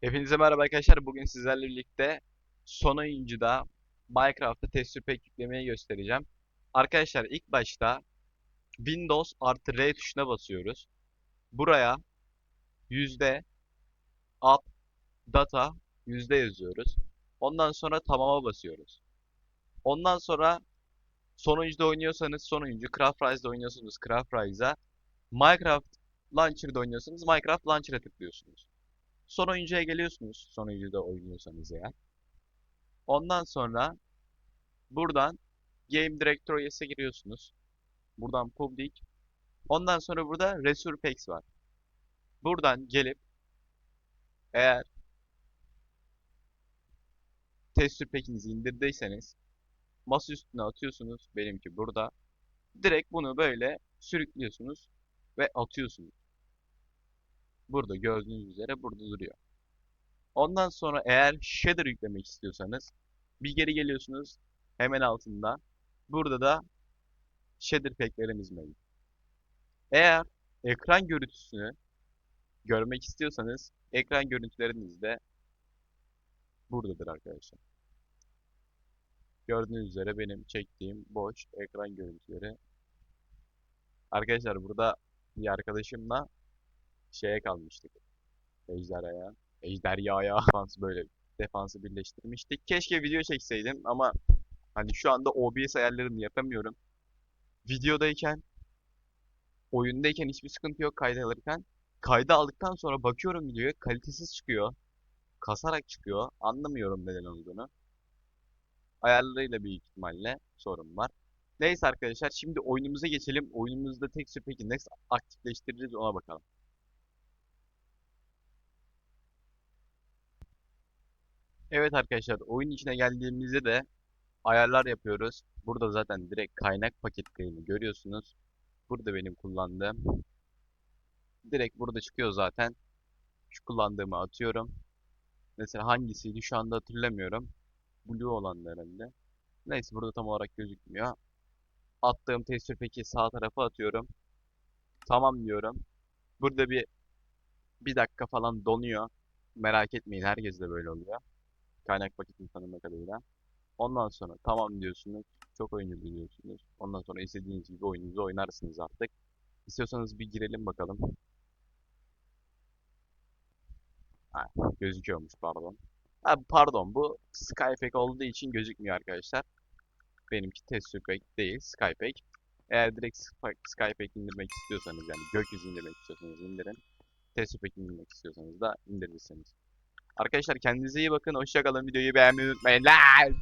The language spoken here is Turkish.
Hepinize merhaba arkadaşlar. Bugün sizlerle birlikte son oyuncuda Minecraft'ta texture pack yüklemeyi göstereceğim. Arkadaşlar ilk başta Windows artı R tuşuna basıyoruz. Buraya yüzde up data yüzde yazıyoruz. Ondan sonra tamama basıyoruz. Ondan sonra son oyuncuda oynuyorsanız son oyuncu, Craft Rise'da oynuyorsanız Craft Minecraft Launcher'da oynuyorsanız Minecraft Launcher'a tıklıyorsunuz. Son oyuncuya geliyorsunuz. Son oyuncuda oynuyorsanız eğer. Ondan sonra buradan Game Directories'e giriyorsunuz. Buradan Public. Ondan sonra burada Packs var. Buradan gelip eğer Texture Pack'inizi indirdiyseniz masa üstüne atıyorsunuz. Benimki burada. Direkt bunu böyle sürüklüyorsunuz ve atıyorsunuz. Burada gördüğünüz üzere burada duruyor. Ondan sonra eğer shader yüklemek istiyorsanız bir geri geliyorsunuz hemen altında. Burada da shader pack'lerimiz mevcut. Eğer ekran görüntüsünü görmek istiyorsanız ekran görüntüleriniz de buradadır arkadaşlar. Gördüğünüz üzere benim çektiğim boş ekran görüntüleri. Arkadaşlar burada bir arkadaşımla şeye kalmıştık. Ejderhaya. Ejderhaya. Defansı böyle defansı birleştirmiştik. Keşke video çekseydim ama hani şu anda OBS ayarlarını yapamıyorum. Videodayken oyundayken hiçbir sıkıntı yok kayda alırken. Kayda aldıktan sonra bakıyorum videoya kalitesiz çıkıyor. Kasarak çıkıyor. Anlamıyorum neden olduğunu. Ayarlarıyla büyük ihtimalle sorun var. Neyse arkadaşlar şimdi oyunumuza geçelim. Oyunumuzda texture pack'i nasıl aktifleştiririz ona bakalım. Evet arkadaşlar oyun içine geldiğimizde de ayarlar yapıyoruz. Burada zaten direkt kaynak paketlerini görüyorsunuz. Burada benim kullandığım. Direkt burada çıkıyor zaten. Şu kullandığımı atıyorum. Mesela hangisiydi şu anda hatırlamıyorum. Blue olandı herhalde. Neyse burada tam olarak gözükmüyor. Attığım texture pack'i sağ tarafa atıyorum. Tamam diyorum. Burada bir bir dakika falan donuyor. Merak etmeyin herkes de böyle oluyor kaynak paketini tanıma kadarıyla. Ondan sonra tamam diyorsunuz. Çok oyuncu diyorsunuz. Ondan sonra istediğiniz gibi oyununuzu oynarsınız artık. İstiyorsanız bir girelim bakalım. Ha, gözüküyormuş pardon. Ha, pardon bu Skypack olduğu için gözükmüyor arkadaşlar. Benimki Pack değil Skypack. Eğer direkt Sky- Skypack indirmek istiyorsanız yani gökyüzü indirmek istiyorsanız indirin. Pack indirmek istiyorsanız da indirirsiniz. Arkadaşlar kendinize iyi bakın. Hoşçakalın. Videoyu beğenmeyi unutmayın. Lan!